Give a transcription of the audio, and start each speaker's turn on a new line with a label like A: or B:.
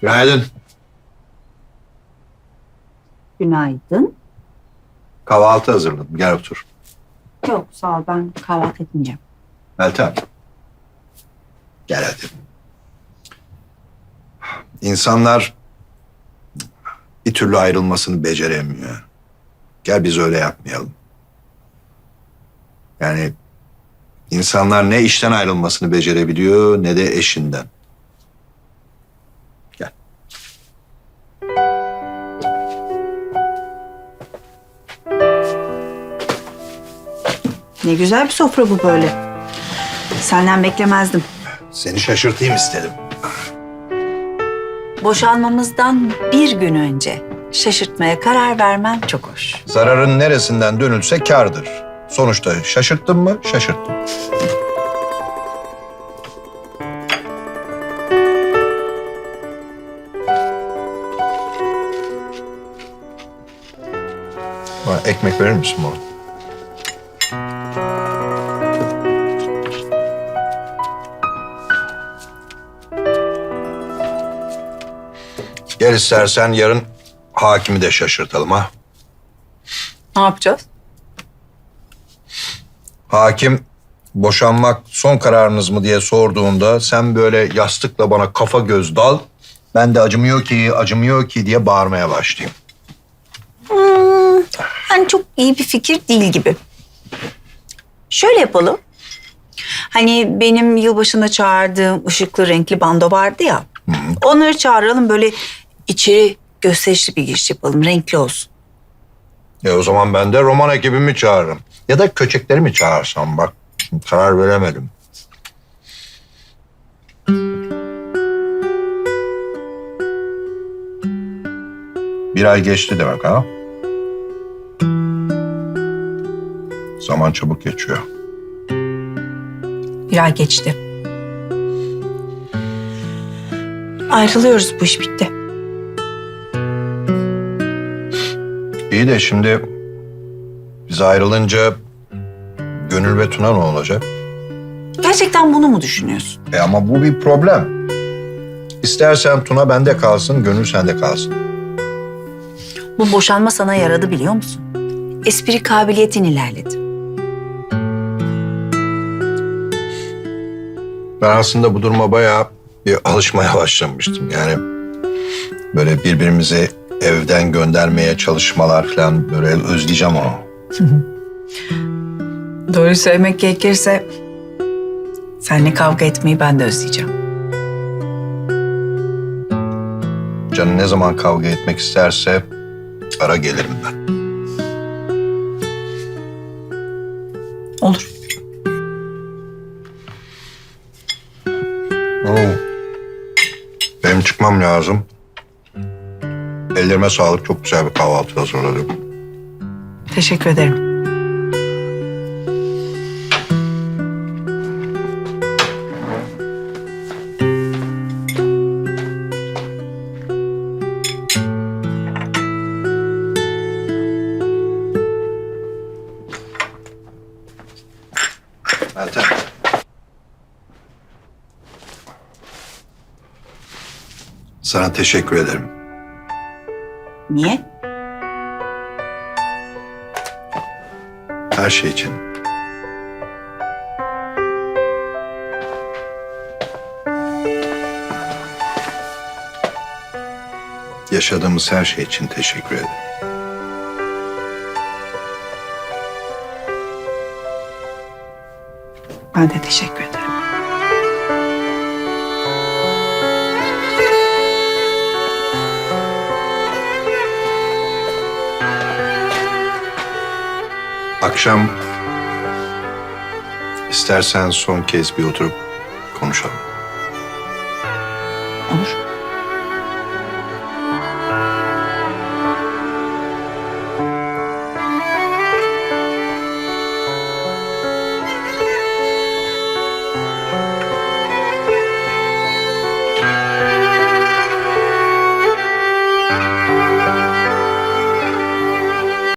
A: Günaydın.
B: Günaydın.
A: Kahvaltı hazırladım. Gel otur.
B: Yok sağ ol ben kahvaltı etmeyeceğim.
A: Meltem. Gel hadi. İnsanlar bir türlü ayrılmasını beceremiyor. Gel biz öyle yapmayalım. Yani insanlar ne işten ayrılmasını becerebiliyor ne de eşinden.
B: Ne güzel bir sofra bu böyle. Senden beklemezdim.
A: Seni şaşırtayım istedim.
B: Boşanmamızdan bir gün önce şaşırtmaya karar vermem çok hoş.
A: Zararın neresinden dönülse kârdır. Sonuçta şaşırttın mı? Şaşırttım. Bana ekmek verir misin bana? Gel istersen yarın hakimi de şaşırtalım ha.
B: Ne yapacağız?
A: Hakim boşanmak son kararınız mı diye sorduğunda sen böyle yastıkla bana kafa göz dal. Ben de acımıyor ki, acımıyor ki diye bağırmaya başlayayım.
B: Hani çok iyi bir fikir değil gibi. Şöyle yapalım. Hani benim yılbaşında çağırdığım ışıklı renkli bando vardı ya. Onları çağıralım böyle içeri gösterişli bir giriş yapalım. Renkli olsun.
A: E o zaman ben de roman ekibimi çağırırım. Ya da köçekleri mi çağırsam bak. Karar veremedim. Bir ay geçti demek ha? Zaman çabuk geçiyor.
B: Bir ay geçti. Ayrılıyoruz bu iş bitti.
A: İyi de şimdi biz ayrılınca Gönül ve Tuna ne olacak?
B: Gerçekten bunu mu düşünüyorsun?
A: E ama bu bir problem. İstersen Tuna bende kalsın, Gönül sende kalsın.
B: Bu boşanma sana yaradı biliyor musun? Espri kabiliyetin ilerledi.
A: Ben aslında bu duruma bayağı bir alışmaya başlamıştım. Yani böyle birbirimizi evden göndermeye çalışmalar falan böyle özleyeceğim onu.
B: Doğru söylemek gerekirse seninle kavga etmeyi ben de özleyeceğim.
A: Canı ne zaman kavga etmek isterse ara gelirim ben.
B: Olur.
A: Oo. Benim çıkmam lazım. Ellerime sağlık. Çok güzel bir kahvaltı hazırladım.
B: Teşekkür ederim.
A: Meltem. Sana teşekkür ederim.
B: Niye?
A: Her şey için. Yaşadığımız her şey için teşekkür ederim.
B: Ben de teşekkür ederim.
A: Akşam istersen son kez bir oturup konuşalım.